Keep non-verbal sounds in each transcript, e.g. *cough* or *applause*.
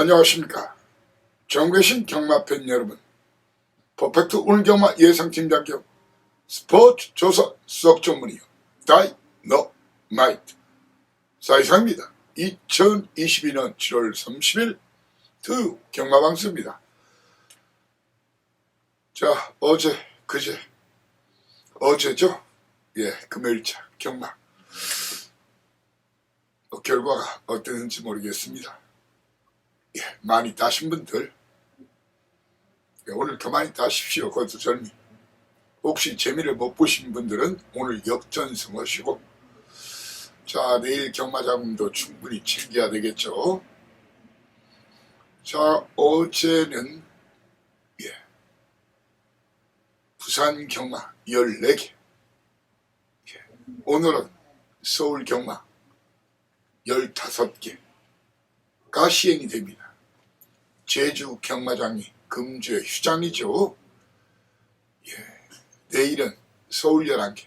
안녕하십니까. 정계신 경마팬 여러분. 퍼펙트 오늘 경마 예상팀장 겸 스포츠 조사 수석 전문이요. 다이너마이트 사이상입니다. 2022년 7월 30일 토요 경마방송입니다. 자, 어제, 그제, 어제죠? 예, 금요일차 경마. 어, 결과가 어땠는지 모르겠습니다. 예, 많이 따신 분들 예, 오늘 더 많이 따십시오. 그것도 젊이. 혹시 재미를 못 보신 분들은 오늘 역전승하시고 자 내일 경마자금도 충분히 챙겨야 되겠죠. 자 어제는 예 부산 경마 14개 예, 오늘은 서울 경마 15개 가 시행이 됩니다. 제주 경마장이 금주의 휴장이죠. 예, 내일은 서울 11개,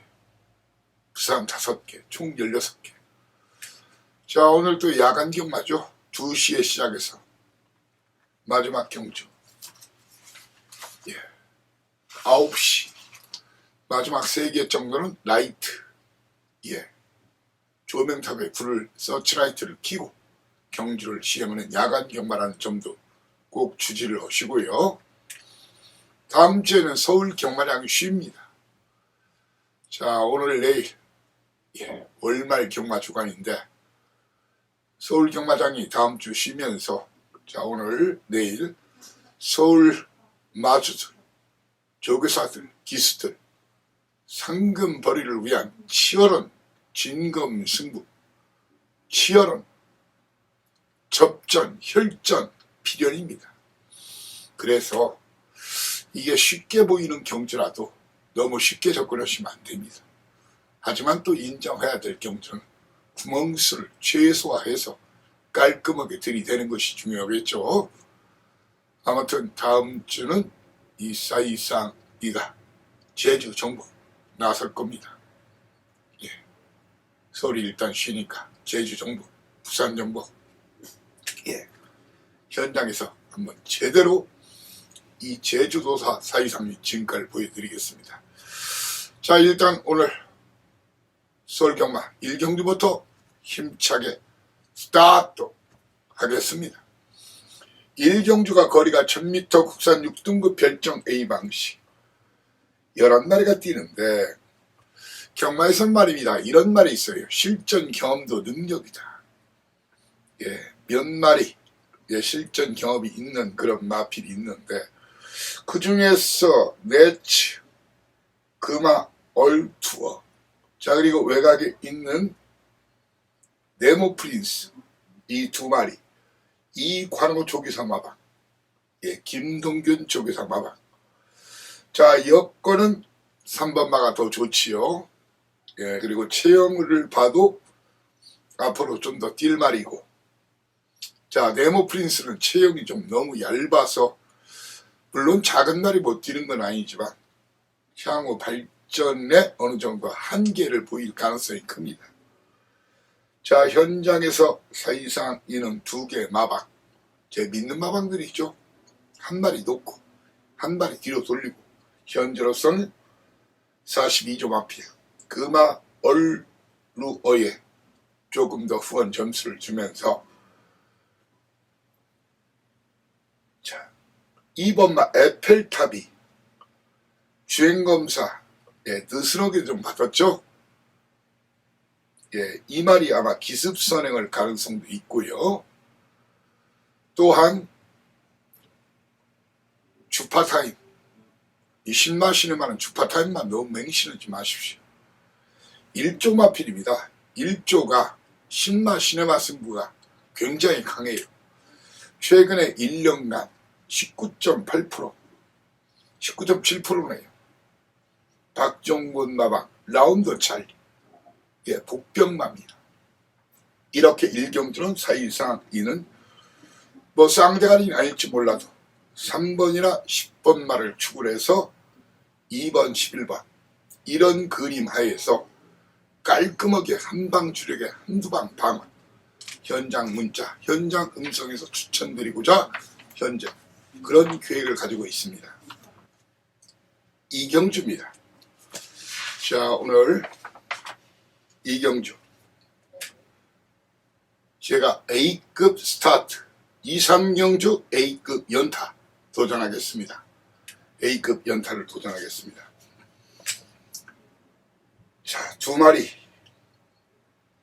부산 5개, 총 16개. 자, 오늘 또 야간 경마죠. 2시에 시작해서 마지막 경주. 예, 9시. 마지막 3개 정도는 라이트. 예, 조명탑에 불을, 서치라이트를 켜고 경주를 시행하는 야간 경마라는 점도 꼭 주지를 하시고요. 다음 주에는 서울 경마장이 쉽니다. 자, 오늘 내일 예, 월말 경마 주간인데 서울 경마장이 다음 주 쉬면서 자, 오늘 내일 서울 마주들, 조교사들, 기수들 상금 벌이를 위한 치열한 진검 승부, 치열한 접전, 혈전, 필연입니다. 그래서 이게 쉽게 보이는 경주라도 너무 쉽게 접근하시면 안 됩니다. 하지만 또 인정해야 될 경주는 구멍수를 최소화해서 깔끔하게 들이대는 것이 중요하겠죠. 아무튼 다음 주는 이 사이상 이가 제주 정부 나설 겁니다. 예. 서울이 일단 쉬니까 제주 정부, 부산 정부 예. 현장에서 한번 제대로 이 제주도사 사이상의 진가를 보여드리겠습니다. 자 일단 오늘 서울경마 1경주부터 힘차게 스타트 하겠습니다. 1경주가 거리가 1000m 국산 6등급 별정 A 방식 11마리가 뛰는데 경마에선 말입니다. 이런 말이 있어요. 실전 경험도 능력이다. 예, 몇 마리 예, 실전 경험이 있는 그런 마필이 있는데 그 중에서 네츠, 금화, 얼투어. 자 그리고 외곽에 있는 네모 프린스 이 두 마리. 이 관호 조기사 마방. 예, 김동균 조기사 마방. 자 여건은 3번 마가 더 좋지요. 예, 그리고 체형을 봐도 앞으로 좀 더 뛸 말이고 자, 네모 프린스는 체형이 좀 너무 얇아서 물론 작은 날이 못 뛰는 건 아니지만 향후 발전에 어느 정도 한계를 보일 가능성이 큽니다. 자, 현장에서 사이상 이는 두 개의 마방, 제 믿는 마방들이죠. 한 마리 놓고 한 마리 뒤로 돌리고 현재로서는 42조 마피아 금화 얼루어에 조금 더 후원 점수를 주면서 2번마 에펠탑이 주행검사 예, 느슨하게 좀 받았죠? 예, 이 말이 아마 기습 선행할 가능성도 있고요. 또한 주파타임 이 신마시는 말은 주파타임만 너무 맹신하지 마십시오. 1조 마필입니다. 1조가 신마 시네마 승부가 굉장히 강해요. 최근에 1년간 19.8% 19.7%네요. 박종곤 마방 라운드 찰리 예, 복병마입니다. 이렇게 일경주는 사실상 이는 뭐 쌍대가리는 아닐지 몰라도 3번이나 10번 말을 추구해서 2번, 11번 이런 그림 하에서 깔끔하게 한방 주력에 한두 방 방어 현장 문자, 현장 음성에서 추천드리고자 현재 그런 계획을 가지고 있습니다. 이경주입니다. 자, 오늘 이경주. 제가 A급 스타트, 2, 3경주 A급 연타 도전하겠습니다. A급 연타를 도전하겠습니다. 자, 두 마리,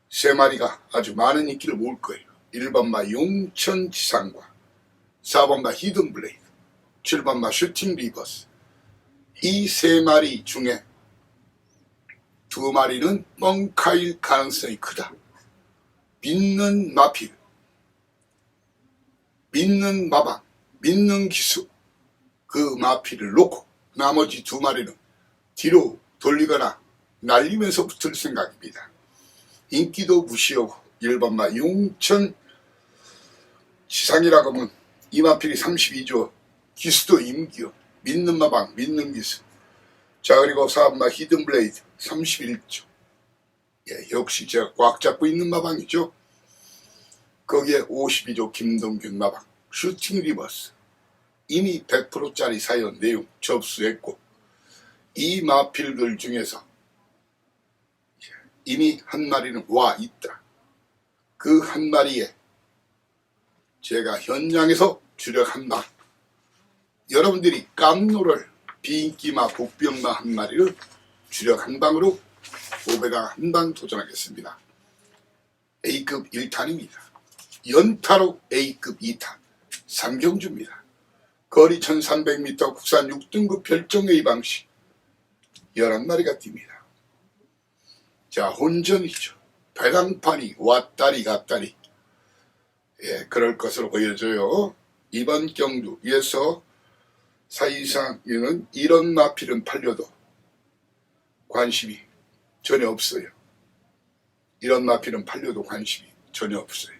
세 마리가 아주 많은 인기를 모을 거예요. 1번마 용천 지상과 4번마 히든 블레이드, 7번마 슈팅 리버스. 이 세 마리 중에 두 마리는 뻥카일 가능성이 크다. 믿는 마필, 믿는 마방, 믿는 기수, 그 마필을 놓고 나머지 두 마리는 뒤로 돌리거나 날리면서 붙을 생각입니다. 인기도 무시하고 1번마 용천 지상이라고 하면 이 마필이 32조 기수도 임기요. 믿는 마방 믿는 기수. 자 그리고 4번마 히든블레이드 31조. 예, 역시 제가 꽉 잡고 있는 마방이죠. 거기에 52조 김동균 마방. 슈팅 리버스. 이미 100%짜리 사연 내용 접수했고 이 마필들 중에서 이미 한 마리는 와 있다. 그 한 마리에 제가 현장에서 주력 한 방. 여러분들이 깜노를 비인기마 복병마 한 마리를 주력 한 방으로 5배당 한방 도전하겠습니다. A급 1탄입니다. 연타로 A급 2탄. 삼경주입니다. 거리 1300m 국산 6등급 별정 A 방식 11마리가 뜁니다. 자, 혼전이죠. 배당판이 왔다리 갔다리. 예, 그럴 것으로 보여져요. 이번 경주에서 사이상에는 이런 마필은 팔려도 관심이 전혀 없어요. 이런 마필은 팔려도 관심이 전혀 없어요.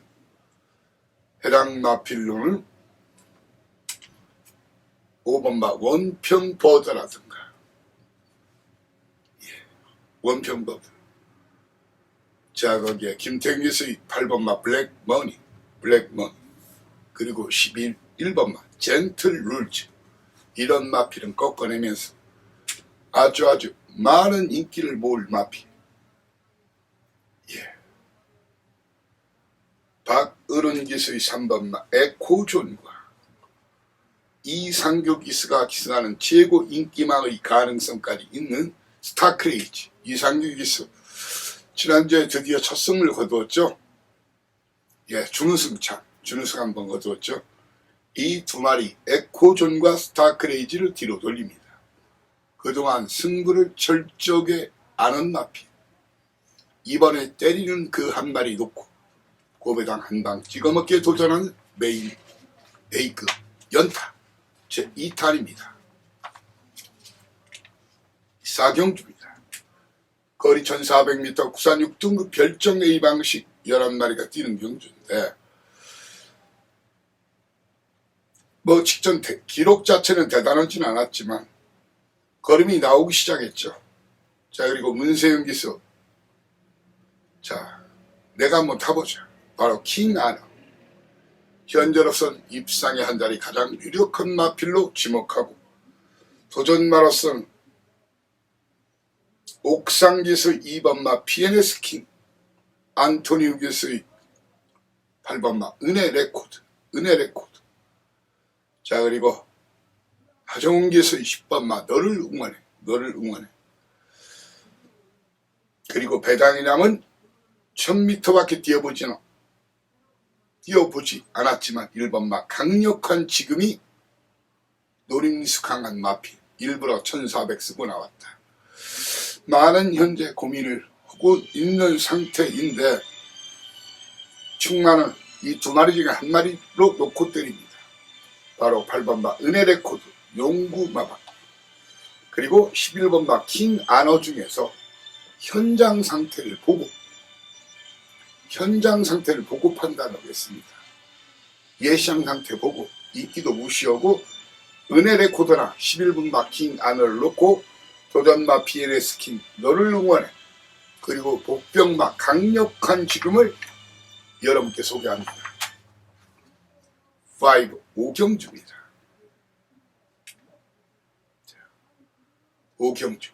해당 마필로는 5번마 원평버드라든가 예, 원평버드 자 거기에 김태균에서의 8번마 블랙머니 블랙머니 그리고 11, 1번마 젠틀 룰즈 이런 마필은 꺾어내면서 아주 아주 많은 인기를 모을 마필 예. 박어른 기수의 3번마 에코존과 이상교 기수가 기승하는 최고 인기망의 가능성까지 있는 스타크레이지 이상교 기수 지난주에 드디어 첫 승을 거두었죠. 예, 준우승 참, 준우승 한번 거두었죠. 이 두 마리 에코존과 스타크레이지를 뒤로 돌립니다. 그동안 승부를 철저하게 아는 마피. 이번에 때리는 그 한 마리 놓고 고배당 한 방 찍어먹기에 도전하는 메인 A급 연타 제 2탄입니다. 사경주입니다. 거리 1400m 국산 6등급 별정 A 방식 11마리가 뛰는 경주인데 뭐 직전 대- 기록 자체는 대단하진 않았지만 걸음이 나오기 시작했죠. 자 그리고 문세영 기수 자 내가 한번 타보자. 바로 킹 아너 현재로선 입상의 한 자리 가장 유력한 마필로 지목하고 도전 마라톤 옥상기수 2번 마 PNS 킹 안토니우 기수의 8번마 은혜 레코드 은혜 레코드 자 그리고 하정훈 기수의 10번마 너를 응원해 너를 응원해 그리고 배당이 남은 1000m밖에 뛰어보지는 뛰어보지 않았지만 1번마 강력한 지금이 노림수 강한 마피 일부러 1400 쓰고 나왔다. 많은 현재 고민을 하고 있는 상태인데 충만은 이 두 마리 중에 한 마리로 놓고 때립니다. 바로 8번 마 은혜 레코드 용구 마방 그리고 11번 마 킹 아너 중에서 현장 상태를 보고 현장 상태를 보고 판단하겠습니다. 예시장 상태 보고 인기도 무시하고 은혜 레코더나 11분 마킹 안을 놓고 도전마 PLS 킹 너를 응원해 그리고 복병마 강력한 지금을 여러분께 소개합니다. 5 오경주입니다. 자, 오경주.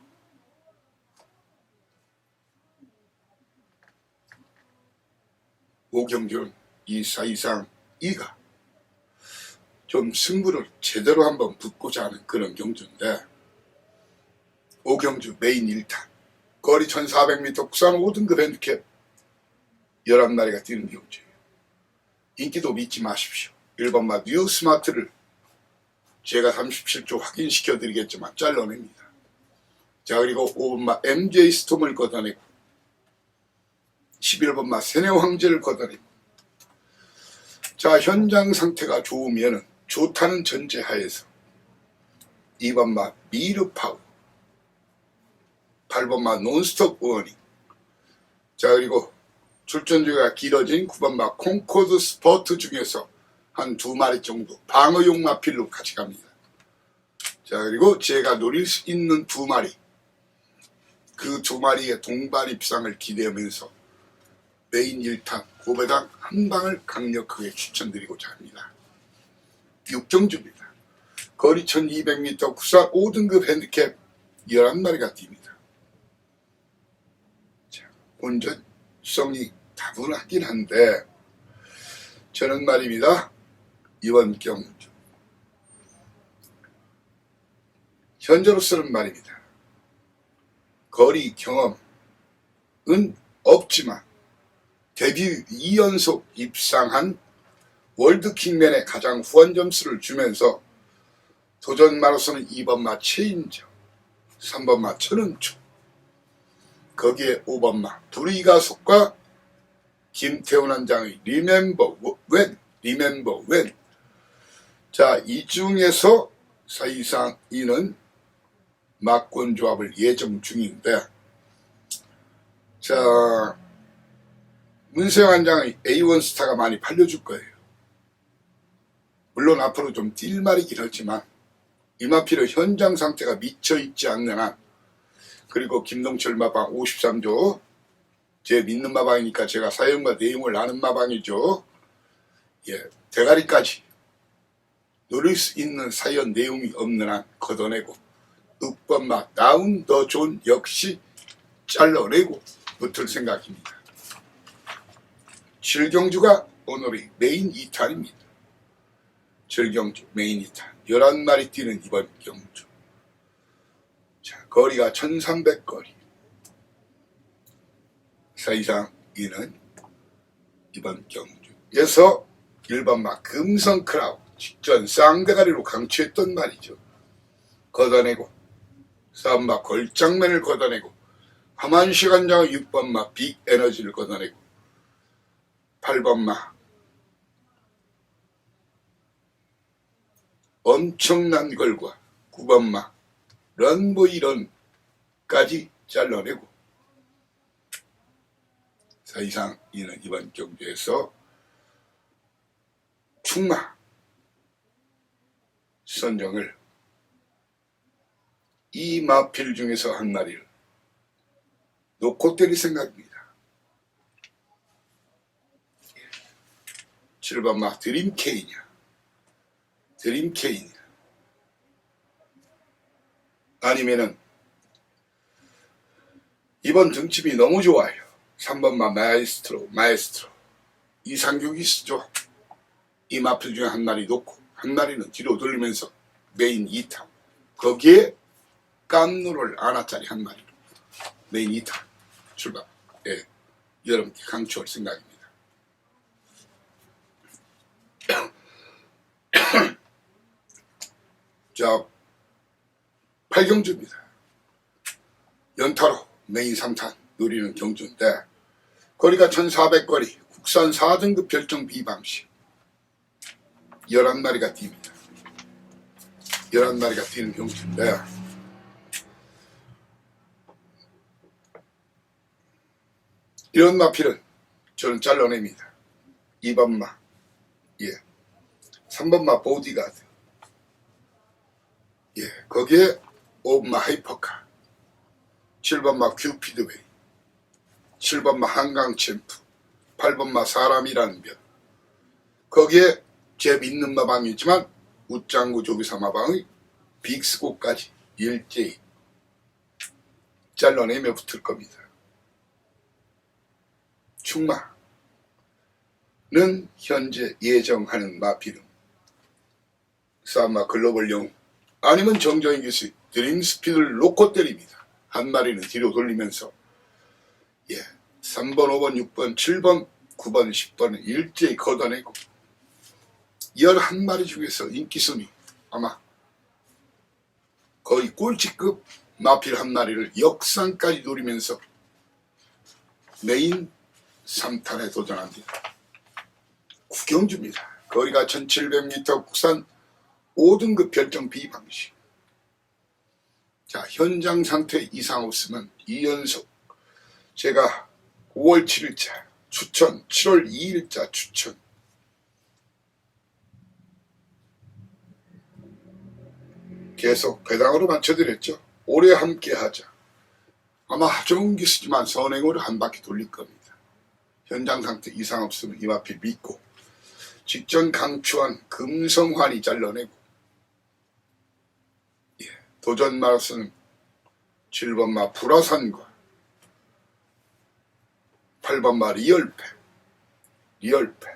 오경주는 이 사 이상 이가 좀 승부를 제대로 한번 붙고자 하는 그런 경주인데 오경주 메인 1탄 거리 1400m 국산 5등급 핸디캡 11마리가 뛰는 경주예요. 인기도 믿지 마십시오. 1번마 뉴 스마트를 제가 37조 확인시켜 드리겠지만 잘라냅니다. 자 그리고 5번마 MJ 스톰을 걷어내고 11번마 세네 황제를 걷어내고 자 현장 상태가 좋으면 은 좋다는 전제하에서 2번마 미르파우 8번마 논스톱 워닝 자 그리고 출전주가 길어진 9번마 콩코드 스포트 중에서 한 두 마리 정도 방어용 마필로 같이 갑니다. 자 그리고 제가 노릴 수 있는 두 마리 그 두 마리의 동반 입상을 기대하면서 메인 1탄 고배당 한 방을 강력하게 추천드리고자 합니다. 육정주입니다. 거리 1200m 국산 5등급 핸디캡 11마리가 뜁니다. 자, 본전성이 다분하긴 한데 저는 말입니다. 이번 경주 현재로서는 말입니다. 거리 경험은 없지만 데뷔 2연속 입상한 월드킹맨의 가장 후한 점수를 주면서 도전 마로서는 2번마 체인저, 3번마 천은초, 거기에 5번마 불이가속과 김태훈 원장의 리멤버 웬, 리멤버 웬. 자, 이 중에서 사실상 이는 막권 조합을 예정 중인데, 자, 문세영 원장의 A1 스타가 많이 팔려줄 거예요. 물론 앞으로 좀뛸 말이긴 하지만 이마피로 현장 상태가 미쳐 있지 않는 한 그리고 김동철 마방 53조 제 믿는 마방이니까 제가 사연과 내용을 아는 마방이죠. 예, 대가리까지 노릴 수 있는 사연 내용이 없는 한 걷어내고 6번마 다운 더 존 역시 잘라내고 붙을 생각입니다. 칠경주가 오늘의 메인 2탄입니다. 칠경주 메인 2탄 11마리 뛰는 이번 경주 자 거리가 1300거리 사이상 이는 이번 경주에서 1번마 금성 크라우 직전 쌍대가리로 강추했던 말이죠. 걷어내고 3번마 걸장맨을 걷어내고 하만 시간장의 6번마 빅 에너지를 걷어내고 8번마 엄청난 걸과 9번마 런보이 런까지 잘라내고 사이상 이는 이번 경주에서 충마 선정을 이 마필 중에서 한 마리를 놓고 때릴 생각입니다. 7번 마 드림케이냐 드림케이냐 아니면은 이번 등집이 너무 좋아요. 3번 마 마에스트로 마에스트로. 이상규기 쓰죠. 이 마필 중에 한 마리 놓고 한 마리는 뒤로 돌리면서 메인 2타 거기에 깜누를 아나짜리 한 마리로. 메인 2타 출발. 예, 여러분께 강추할 생각입니다. *coughs* 자, 8경주입니다. 연타로 메인 3탄 누리는 경주인데 거리가 1400거리 국산 4등급 별정 비방식 11마리가 뜁니다. 11마리가 뛰는 경주인데 이런 마필은 저는 잘라냅니다. 2번마 예. 3번마 보디가드 예, 거기에 5번마 하이퍼카. 7번마 큐피드웨이. 7번마 한강 챔프. 8번마 사람이라는 별. 거기에 제 믿는 마방이 있지만 웃장구 조비사 마방의 빅스고까지 일제히 잘라내며 붙을 겁니다. 충마는 현재 예정하는 마필은 사마 글로벌 영웅. 아니면 정정희 교수 드림 스피드를 놓고 때립니다. 한 마리는 뒤로 돌리면서 예 3번, 5번, 6번, 7번, 9번, 10번은 일제히 걷어내고 11마리 중에서 인기 순위 아마 거의 꼴찌급 마필 한 마리를 역상까지 노리면서 메인 3탄에 도전합니다. 구경주입니다. 거리가 1700m 국산 5등급 별정 B 방식. 자, 현장 상태 이상 없으면 2연속. 제가 5월 7일자 추천, 7월 2일자 추천. 계속 배당으로 맞춰드렸죠. 오래 함께 하자. 아마 좋은 기수지만 선행으로 한 바퀴 돌릴 겁니다. 현장 상태 이상 없으면 이마필 믿고 직전 강추한 금성환이 잘라내고 예, 도전 마라톤 7번 마 불화산과 8번 마 리얼패. 리얼패.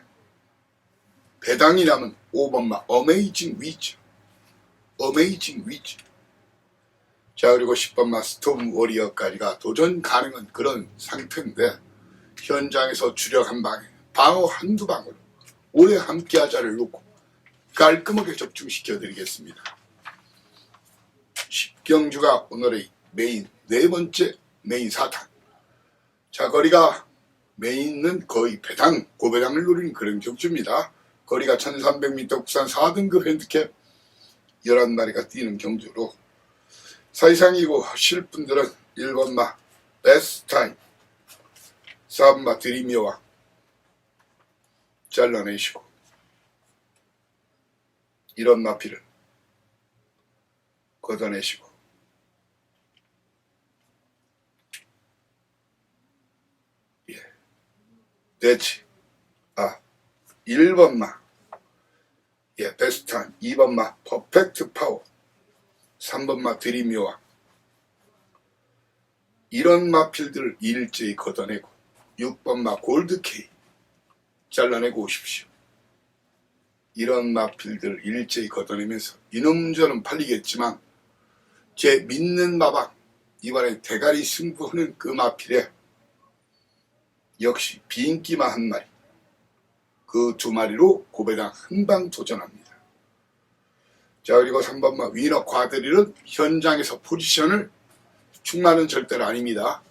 배당이 남은 5번 마 어메이징 위즈. 어메이징 위즈. 자 그리고 10번 마 스톰 워리어까지가 도전 가능한 그런 상태인데 현장에서 주력 한 방에 방어 한두 방으로 오래 함께하자를 놓고 깔끔하게 접종시켜 드리겠습니다. 십경주가 오늘의 메인 네 번째 메인 사탄. 자 거리가 메인은 거의 배당 고배당을 노리는 그런 경주입니다. 거리가 1300m 국산 4등급 핸드캡 11마리가 뛰는 경주로 사이상이고 하실 분들은 1번마 베스트 타임 4번마 드리미와 잘라내시고 이런 마피를 걷어내시고. 예. 대치 아 1번마. 예 베스트한 2번마. 퍼펙트 파워. 3번마 드리미와 이런 마필들을 일제히 걷어내고 6번마 골드케이 잘라내고 오십시오. 이런 마필들 일제히 걷어내면서 이놈저놈 팔리겠지만 제 믿는 마방 이번에 대가리 승부하는 그 마필에 역시 비인기마 한 마리 그 두 마리로 고배당 한 방 도전합니다. 자 그리고 3번마 위너 과드릴은 현장에서 포지션을 충만은 절대로 아닙니다.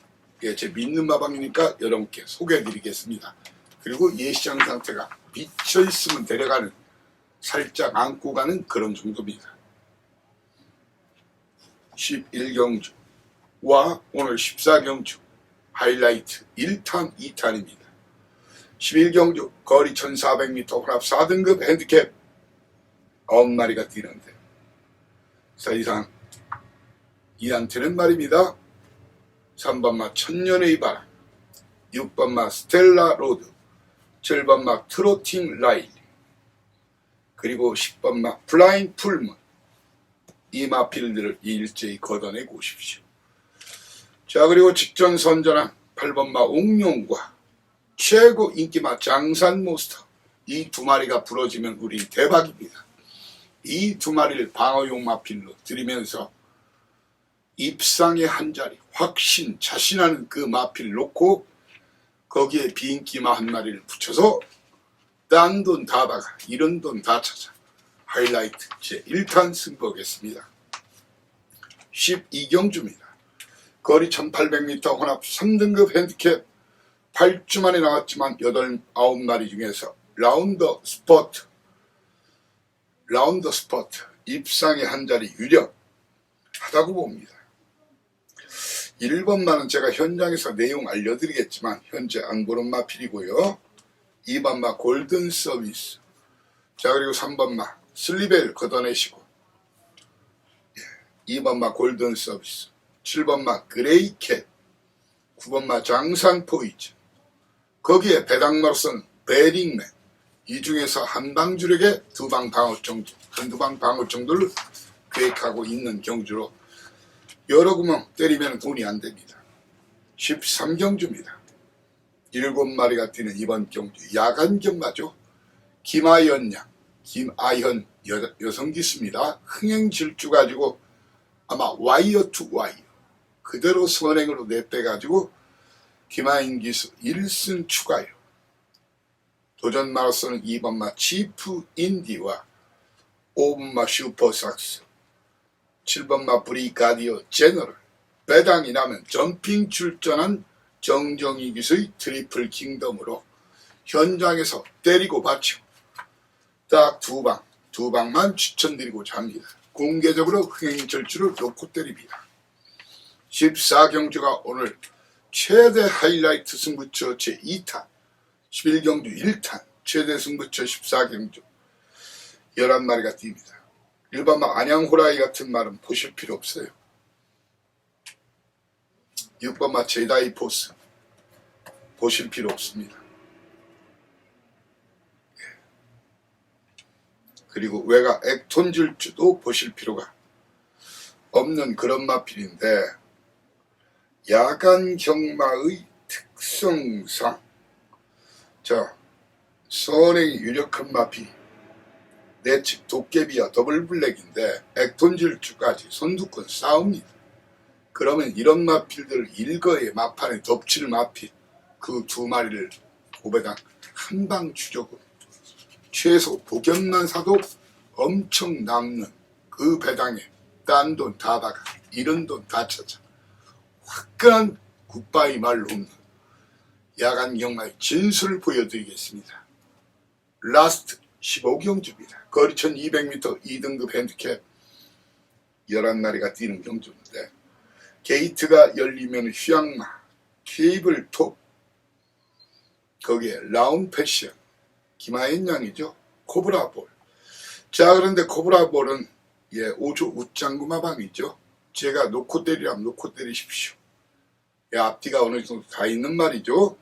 예, 제 믿는 마방이니까 여러분께 소개해드리겠습니다. 그리고 예시장 상태가 비쳐 있으면 데려가는 살짝 안고 가는 그런 정도입니다. 11경주와 오늘 14경주 하이라이트 1탄 2탄입니다. 11경주 거리 1400m 혼합 4등급 핸디캡 9마리가 뛰는데 사이상 이한테는 말입니다. 3번마 천년의 바람 6번마 스텔라 로드 7번마 트로팅 라일 그리고 10번마 플라잉 풀문 이 마필들을 일제히 걷어내고 오십시오. 자 그리고 직전 선전한 8번마 옥룡과 최고 인기마 장산 모스터 이 두 마리가 부러지면 우리 대박입니다. 이 두 마리를 방어용 마필로 들이면서 입상의 한 자리 확신 자신하는 그 마필 놓고 거기에 비인기마 한 마리를 붙여서 딴 돈 다 박아 이런 돈 다 찾아 하이라이트 제 1탄 승부하겠습니다. 12경주입니다. 거리 1800m 혼합 3등급 핸디캡 8주 만에 나왔지만 8, 9마리 중에서 라운더 스포트 라운더 스포트 입상의 한 자리 유력하다고 봅니다. 1번마는 제가 현장에서 내용 알려드리겠지만 현재 안 보는 마필이고요. 2번마 골든 서비스 자 그리고 3번마 슬리벨 걷어내시고 예, 2번마 골든 서비스 7번마 그레이캣 9번마 장산 포이즈 거기에 배당으로서는 베링맨 이 중에서 한 방 주력에 두 방 방어 정도 한두 방 방어 정도를 계획하고 있는 경주로 여러 구멍 때리면 돈이 안 됩니다. 13경주입니다. 일곱 마리가 뛰는 이번 경주 야간 경마죠. 김아연 양, 김아현 여, 여성 기수입니다. 흥행 질주 가지고 아마 와이어 투 와이어 그대로 선행으로 내빼가지고 김아인 기수 1승 추가요. 도전 마라톤은 2번마 치프 인디와 5번마 슈퍼삭스 7번마 브리가디오 제너럴 배당이 나면 점핑 출전한 정정희 기수의 트리플 킹덤으로 현장에서 때리고 받치고 딱 두 방, 두 방만 추천드리고자 합니다. 공개적으로 흥행 절주를 놓고 때립니다. 14경주가 오늘 최대 하이라이트 승부처 제2탄 11경주 1탄 최대 승부처 14경주 11마리가 뜁니다. 일반 막 안양호라이 같은 말은 보실 필요 없어요. 6번마 제다이 포스 보실 필요 없습니다. 그리고 외가 액톤 질주도 보실 필요가 없는 그런 마필인데 야간 경마의 특성상 자 선행이 유력한 마필 내측 도깨비와 더블 블랙인데 액톤 질주까지 선두권 싸웁니다. 그러면 이런 마필들을 일거에 마판에 덮칠 마필 그 두 마리를 고배당 한방 추적으로 최소 복연만 사도 엄청 남는 그 배당에 딴 돈 다 박아 이런 돈 다 찾아 화끈한 굿바이 말로 없는 야간 경마의 진술을 보여드리겠습니다. 라스트 15경주입니다. 거리 1200m 2등급 핸디캡 11마리가 뛰는 경주인데 게이트가 열리면 휴양마, 케이블 톱, 거기에 라운 패션, 김하연 양이죠. 코브라볼. 자, 그런데 코브라볼은 예, 5조 웃장구마방이죠. 제가 놓고 때리라면 놓고 때리십시오. 예, 앞뒤가 어느 정도 다 있는 말이죠.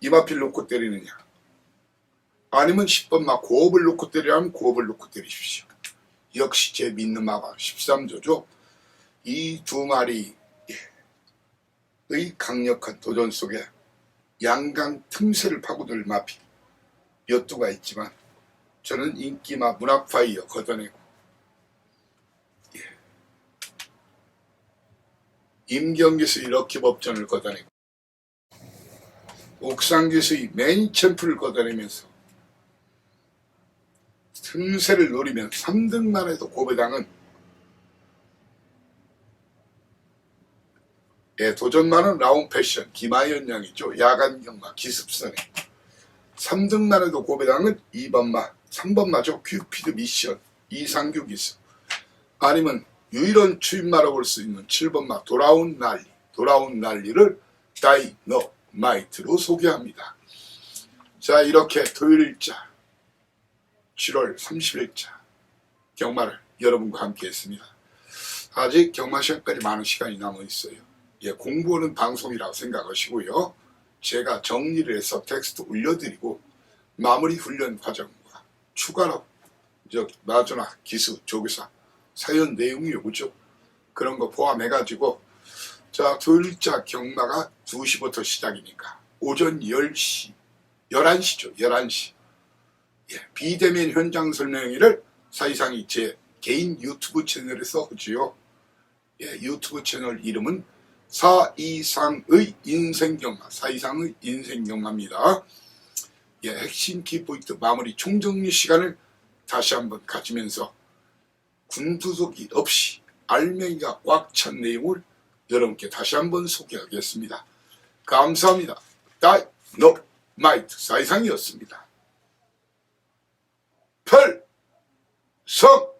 이마필 놓고 때리느냐. 아니면 10번 막 고업을 놓고 때리라면 고업을 놓고 때리십시오. 역시 제 믿는 마방 13조죠. 이 두 마리의 강력한 도전 속에 양강 틈새를 파고들 마피 몇 두가 있지만 저는 인기마 문학파이어 걷어내고 예. 임경기수의 럭키 법전을 걷어내고 옥상기수의 매니 챔프를 걷어내면서 틈새를 노리면 3등만 해도 고배당은 예, 도전만은 라운 패션 김하연 양이죠. 야간 경마 기습선에 3등만 해도 고배당은 2번마 3번마죠. 큐피드 미션 이상규 기수 아니면 유일한 추임마라고 볼 수 있는 7번마 돌아온 난리 돌아온 난리를 다이너마이트로 소개합니다. 자 이렇게 토요일자 7월 30일자 경마를 여러분과 함께 했습니다. 아직 경마 시험까지 많은 시간이 남아 있어요. 예, 공부하는 방송이라고 생각하시고요. 제가 정리를 해서 텍스트 올려드리고 마무리 훈련 과정과 추가로 저 나주나 기수 조교사 사연 내용이 오죠. 그런 거 포함해 가지고 자 토요일자 경마가 2시부터 시작이니까 오전 10시 11시죠 11시 예, 비대면 현장 설명회를 사이상이 제 개인 유튜브 채널에서 하지요. 예, 유튜브 채널 이름은 사 이상의 인생경마, 사이상의 인생경마입니다. 예, 핵심 키포인트 마무리 총정리 시간을 다시 한번 가지면서 군두속이 없이 알맹이가 꽉 찬 내용을 여러분께 다시 한번 소개하겠습니다. 감사합니다. 다이노마이트 사이상이었습니다. 별성